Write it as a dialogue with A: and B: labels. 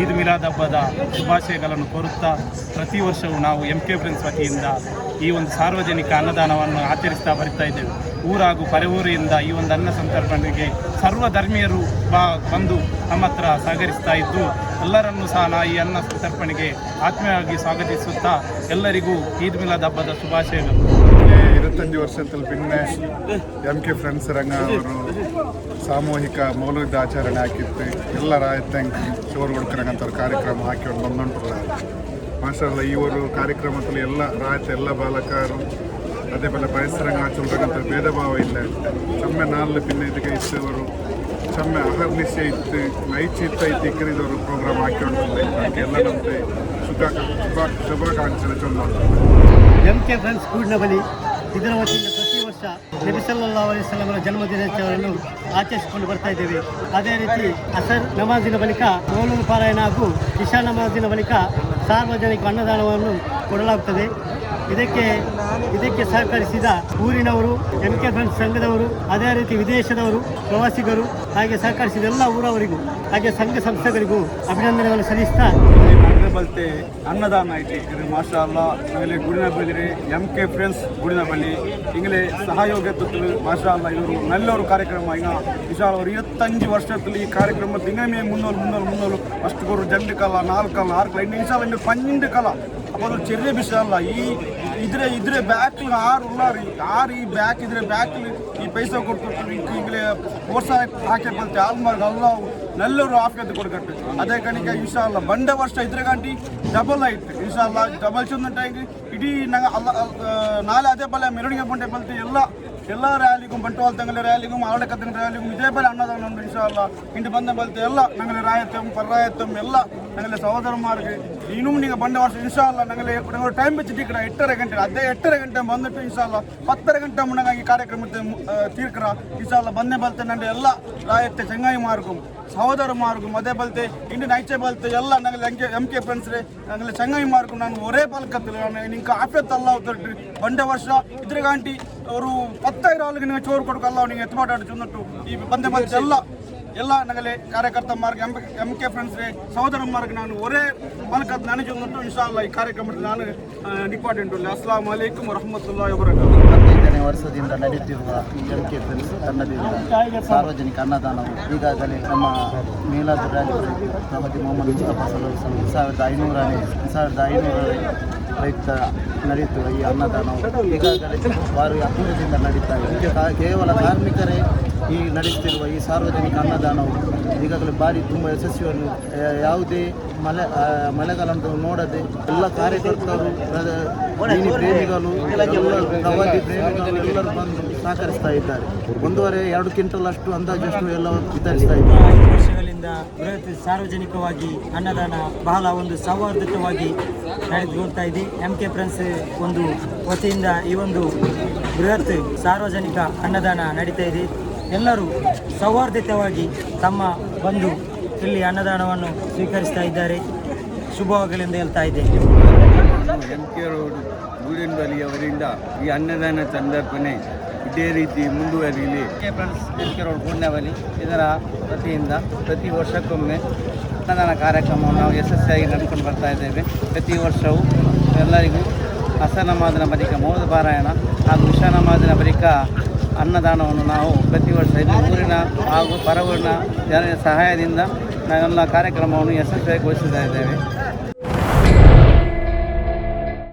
A: ಈದ್ ಮಿಲಾದ್ ಹಬ್ಬದ ಶುಭಾಶಯಗಳನ್ನು ಕೋರುತ್ತಾ ಪ್ರತಿ ವರ್ಷವೂ ನಾವು ಎಂ ಕೆ ಫ್ರೆಂಡ್ಸ್ ವತಿಯಿಂದ ಈ ಒಂದು ಸಾರ್ವಜನಿಕ ಅನ್ನದಾನವನ್ನು ಆಚರಿಸ್ತಾ ಬರ್ತಾ ಇದ್ದೇವೆ. ಊರಾಗೂ ಪರವೂರಿಯಿಂದ ಈ ಒಂದು ಅನ್ನ ಸಂತರ್ಪಣೆಗೆ ಸರ್ವ ಧರ್ಮೀಯರು ಬಾ, ಬಂದು ನಮ್ಮ ಹತ್ರ ಸಹಕರಿಸ್ತಾ ಇದ್ದು, ಎಲ್ಲರನ್ನೂ ಸಹ ನಾ ಈ ಅನ್ನ ಸಂತರ್ಪಣೆಗೆ ಆತ್ಮೀಯವಾಗಿ ಸ್ವಾಗತಿಸುತ್ತಾ ಎಲ್ಲರಿಗೂ ಈದ್ ಮಿಲಾದ್ ಹಬ್ಬದ ಶುಭಾಶಯಗಳು.
B: ವರ್ಷದಲ್ಲಿ ವರ್ಷದ ಭಿನ್ನೆ ಎಂ ಕೆ ಫ್ರೆಂಡ್ಸ್ ರಂಗ ಅವರು ಸಾಮೂಹಿಕ ಮೌಲ್ಯದ ಆಚರಣೆ ಹಾಕಿತ್ತು. ಎಲ್ಲ ರಾಯತಂಗ್ ಚೋರ್ ಹುಡ್ಕರಂಗಂಥವ್ರ ಕಾರ್ಯಕ್ರಮ ಹಾಕಿ ಬಂದೊಂಟು ಮಾಸ್ಟರ್ ಇವರು ಕಾರ್ಯಕ್ರಮದಲ್ಲಿ ಎಲ್ಲ ರಾಯತ, ಎಲ್ಲ ಬಾಲಕರು, ಅದೇ ಮೇಲೆ ಬಯಸ್ಸರಂಗ ಆಚರಣೆ ಭೇದ ಭಾವ ಇಲ್ಲ. ಸೊಮ್ಮೆ ನಾಲ್ಕು ಇದಕ್ಕೆ ಇಷ್ಟವರು ಸಮ್ಮೆ ಅಹರ್ನಿಶೆ ಇತ್ತು ನೈಚಿ ಇತ್ತ ಇತ್ತು ಇಕ್ಕರಿದವರು ಪ್ರೋಗ್ರಾಮ್ ಹಾಕಿಕೊಂಡಿಲ್ಲ ಎಲ್ಲ ನಮಗೆ ಶುಭ ಶುಭ ಶುಭಾಕಾಂಕ್ಷೆ ಚೊಲ್ಲ
C: ಎಂ ಕೆ ಫ್ರೆಂಡ್ಸ್ ಕೂಡ ಬಲಿ ಇದರ ವತಿಯಿಂದ ಪ್ರತಿ ವರ್ಷ ನಬಿ ಸಲ್ಲಾ ಅಲೈಹಿ ವಸಲ್ಲಮರ ಜನ್ಮ ದಿನಾಚರಣೆಯನ್ನು ಆಚರಿಸಿಕೊಂಡು ಬರ್ತಾ ಇದ್ದೇವೆ. ಅದೇ ರೀತಿ ಅಸರ್ ನಮಾಜಿನ ಬಳಿಕ ಮೌಲೂದ್ ಪಾರಾಯಣ ಹಾಗೂ ಇಶಾ ನಮಾಜಿನ ಬಳಿಕ ಸಾರ್ವಜನಿಕ ಅನ್ನದಾನವನ್ನು ಕೊಡಲಾಗುತ್ತದೆ. ಇದಕ್ಕೆ ಇದಕ್ಕೆ ಸಹಕರಿಸಿದ ಊರಿನವರು ಎಂ ಕೆ ಫ್ರೆಂಡ್ಸ್ ಸಂಘದವರು, ಅದೇ ರೀತಿ ವಿದೇಶದವರು, ಪ್ರವಾಸಿಗರು ಹಾಗೆ ಸಹಕರಿಸಿದ ಎಲ್ಲ ಊರವರಿಗೂ ಹಾಗೆ ಸಂಘ ಸಂಸ್ಥೆಗಳಿಗೂ ಅಭಿನಂದನೆಗಳನ್ನು ಸಲ್ಲಿಸ್ತಾ
D: ಬಲ್ತೆ ಅನ್ನದಾನ ಐತಿ ಮಾಶಾ ಅಲ್ಲ ಆಮೇಲೆ ಗುಡಿನ ಬಲ್ಲಿರಿ ಎಂ ಕೆ ಫ್ರೆಂಡ್ಸ್ ಗುಡಿನ ಬಲ್ಲಿ ಹಿಂಗಲೇ ಸಹಯೋಗ ತುತ್ತಲು ಮಾಶಾ ಅಲ್ಲ ಇವರು ನಲ್ಲವರು ಕಾರ್ಯಕ್ರಮ. ಈಗ ವಿಶಾಲ ಅವರು ಇವತ್ತಂಜು ವರ್ಷದಲ್ಲಿ ಈ ಕಾರ್ಯಕ್ರಮ ದಿನಮೇ ಮುನ್ನೂರು ಮುನ್ನೂರು ಮುನ್ನೂರು. ಅಷ್ಟು ಗುರು ಜಂಡು ಕಾಲ, ನಾಲ್ಕು ಕಾಲ, ಆರು ಕಾಲ. ಇನ್ನು ವಿಶಾಲ ಇನ್ನು ಪನ್ನೆಂಡು ಕಾಲ. ಅವರು ಚೆರ್ರೆ ಬಿಸಾಲ. ಈ ഈ ഇതിലെ ഇതിലെ ബാക്കിൽ ആറ് ഉള്ളാറ് ആറ് ഈ ബാക്ക് ഇതിലെ ബാക്കിൽ ഈ പൈസ കൊടുത്തിട്ട് ഇതിലെ ಪ್ರೋತ್ಸಾಹ ಹಾಕಿ ಬಲ್ತೆ ಆಲ್ಮಾರ್ಗ್ ಅಲ್ಲ ನಲ್ಲರು ಆಫ್ಯತೆ ಕೊಡ್ಕಟ್ಟು ಅದೇ ಕಣಿಕ ಇನ್ಶಾಲ್ಲ ಬಂಡ ವರ್ಷ ಇದ್ರೆ ಗಂಟಿ ಡಬಲ್ ಆಯ್ತು ಇನ್ಶಾಲ್ಲ ಡಬಲ್ ಚಂದಂಟಾಗಿ ಇಡೀ ನಂಗೆ ಅಲ್ಲ ನಾಳೆ ಅದೇ ಬಲ್ಲ ಮೆರವಣಿಗೆ ಬಂಡೆ ಬಲ್ತೆ ಎಲ್ಲ ಎಲ್ಲ ರ್ಯಾಲಿಗೂ ಬಂಟ್ವಾಳ ತಂಗಲ ರ್ಯಾಲಿಗೂ ಆವಡಕತ್ತಂಗ ರ್ಯಾಲಿಗೂ ಇದೇ ಬಲ್ಲ ಅನ್ನದಾನ ಉಂಟು ಇನ್ಶಾಲ್ಲ ಇಂಟು ಬಂದ ಬಲ್ತೆ ಎಲ್ಲ ನಂಗಲೆ ರಾಯತ್ತಂ ಪರ್ರಾಯತ್ತಂ ಎಲ್ಲ ನಂಗೆಲ ಸಹೋದರ ಮಾರ್ಗ ಇನ್ನು ನಿಂಗ ಬಂದ ವರ್ಷ ಇನ್ಶಾಲ್ಲ ನಂಗೆಲೆ ನಂಗೆ ಟೈಮ್ ಮೆಚ್ಚ ದಿಕ್ಕ್ ರ ಎಟ್ಟರೆ ಘಂಟೆ ಅದೇ ಎಟ್ಟರೆ ಗಂಟೆ ಬಂದು ಇನ್ಸಾಲ್ಲ ಪತ್ತರೆ ಗಂಟ ಮುನಗ ಕಾರ್ಯಕ್ರಮತೆ ತೀರ್ಕ್ರಾ ಇಸಾಲ್ಲ ಬಂದೆ ಬಲತೆ ನಂಡೆ ಎಲ್ಲ ರಾಯತ್ತೆ ಚಂಗೈ ಮಾರ್ಗು, ಸಹೋದರ ಮಾರ್ಗು ಅದೇ ಬಲ್ತೆ ಇಂಡ ನೈಚೆ ಬಲತೆ, ಎಲ್ಲ ನಂಗೆ ಎಂಕೆ ಎಂ ಕೆ ಪೆನ್ಸ್ ನಂಗೆ ಚಂಗೈ ಮಾರ್ಗು ನಾನು ಒರೆ ಬಲ್ ಕತ್ತ್ರೆ ನಿಂಕಾ ಆಫ್ ಎತ್ತಲ್ಲ ಉತ್ತೊಟ್ ಬಂಡೆ ವರ್ಷ, ಇದ್ರಗಾಂಟಿ ಒರು ಅವರು ರಾಲು ಗೆ ನಿವ ಚೋರ್ ಕೊಡು ಪಲ್ಲ ನಿಂಗೆ ಈ ಬಂದೆ ಈ ಪಂದೆ ಎಲ್ಲ ನಗಲೆ ಕಾರ್ಯಕರ್ತ ಮಾರ್ಗ, ಎಂ ಎಂ ಕೆ ಫ್ರೆಂಡ್ಸ್ ಸಹೋದರ ಮಾರ್ಗ ನಾನು ಒರೇ ಮಲ್ಕತ್ ನನಗೆ ಚಂದಟ್ಟು ಇನ್ಶಾಲ್ಲ ಈ ಕಾರ್ಯಕ್ರಮದಲ್ಲಿ ನಾನು ಡಿಪಾರ್ಟ್ಮೆಂಟ್ ಅಸ್ಲಾಂ ಅಲೈಕುಮ್ ವರಹಮತುಲ್ಲಾಹಿ ವಬರಕಾತು
E: ಹದಿನೈದನೇ ವರ್ಷದಿಂದ ನಡೆಯುತ್ತಿರುವ ಎಂ ಕೆ ಫ್ರೆಂಡ್ಸ್ ತನ್ನದೇ ಸಾರ್ವಜನಿಕ ಅನ್ನದಾನವು ಈಗಾಗಲೇ ನಮ್ಮ ಮೇಲಾದ ಪ್ರಗತಿ ಮೊಹಮ್ಮದ್ ಮುಸ್ತಫಾ ಸಲಹು ಸಾವಿರದ ಐನೂರನೇ ಸಾವಿರದ ಐನೂರನೇ ಪ್ರಯುಕ್ತ ನಡೆಯುತ್ತಿರುವ ಈ ಅನ್ನದಾನವು ಈಗಾಗಲೇ ವಾರು ಅಪೂರ್ವದಿಂದ ನಡೀತಾ ಇದೆ. ಕೇವಲ ಕಾರ್ಮಿಕರೇ ಈ ನಡೆಯುತ್ತಿರುವ ಈ ಸಾರ್ವಜನಿಕ ಅನ್ನದಾನವು ಈಗಾಗಲೇ ಭಾರಿ ತುಂಬ ಯಶಸ್ವಿಯನ್ನು ಯಾವುದೇ ಮಳೆ ಮಳೆಗಾಲವನ್ನು ನೋಡದೆ ಎಲ್ಲ ಕಾರ್ಯಕರ್ತರು ಪ್ರೇಮಿಗಳು ಪ್ರೇಮಿಗಳು ಎಲ್ಲರೂ ಬಂದು ಸಹಕರಿಸ್ತಾ ಇದ್ದಾರೆ. ಒಂದೂವರೆ, ಎರಡು ಕ್ವಿಂಟಲ್ ಅಷ್ಟು ಅಂದಾಜಷ್ಟು ಎಲ್ಲ ವಿತರಿಸ್ತಾ ಇದ್ದಾರೆ.
F: ವರ್ಷಗಳಿಂದ ಬೃಹತ್ ಸಾರ್ವಜನಿಕವಾಗಿ ಅನ್ನದಾನ ಬಹಳ ಒಂದು ಸೌಹಾರ್ದಯುತವಾಗಿ ನಡೆದುಕೊಳ್ತಾ ಇದೆ. ಎಂ ಕೆ ಫ್ರೆಂಡ್ಸ್ ಒಂದು ವತಿಯಿಂದ ಈ ಒಂದು ಬೃಹತ್ ಸಾರ್ವಜನಿಕ ಅನ್ನದಾನ ನಡೀತಾ ಇದೆ. ಎಲ್ಲರೂ ಸೌಹಾರ್ದಿತವಾಗಿ ತಮ್ಮ ಬಂದು ಇಲ್ಲಿ ಅನ್ನದಾನವನ್ನು ಸ್ವೀಕರಿಸ್ತಾ ಇದ್ದಾರೆ. ಶುಭವಾಗಲೆಂದು ಹೇಳ್ತಾ ಇದೆ.
G: ಎಂ ಕೆ ರೋಡ್ ಗೂಡಿನ ಬಲಿಯವರಿಂದ ಈ ಅನ್ನದಾನ ಸಂದರ್ಭನೆ ಇದೇ ರೀತಿ ಮುಂದುವರಿಯಲಿ
E: ಪುಣ್ಯವಲಿ ಇದರ ವತಿಯಿಂದ ಪ್ರತಿ ವರ್ಷಕ್ಕೊಮ್ಮೆ ಅನ್ನದಾನ ಕಾರ್ಯಕ್ರಮವನ್ನು ನಾವು ಯಶಸ್ವಿಯಾಗಿ ನಡೆದುಕೊಂಡು ಬರ್ತಾ ಇದ್ದೇವೆ. ಪ್ರತಿ ವರ್ಷವೂ ಎಲ್ಲರಿಗೂ ಹಸನಮಾದಿನ ಬಳಿಕ ಮೌದ ಪಾರಾಯಣ ಹಾಗೂ ವಿಷಾನಮಾದನ ಬಳಿಕ ಅನ್ನದಾನವನ್ನು ನಾವು ಪ್ರತಿ ವರ್ಷ ಊರಿನ ಹಾಗೂ ಪರವೂರಿನ ಜನರ ಸಹಾಯದಿಂದ ನಾವೆಲ್ಲ ಕಾರ್ಯಕ್ರಮವನ್ನು ಯಶಸ್ವಿಯಾಗಿ ಘೋಷಿಸ್ತಾ ಇದ್ದೇವೆ.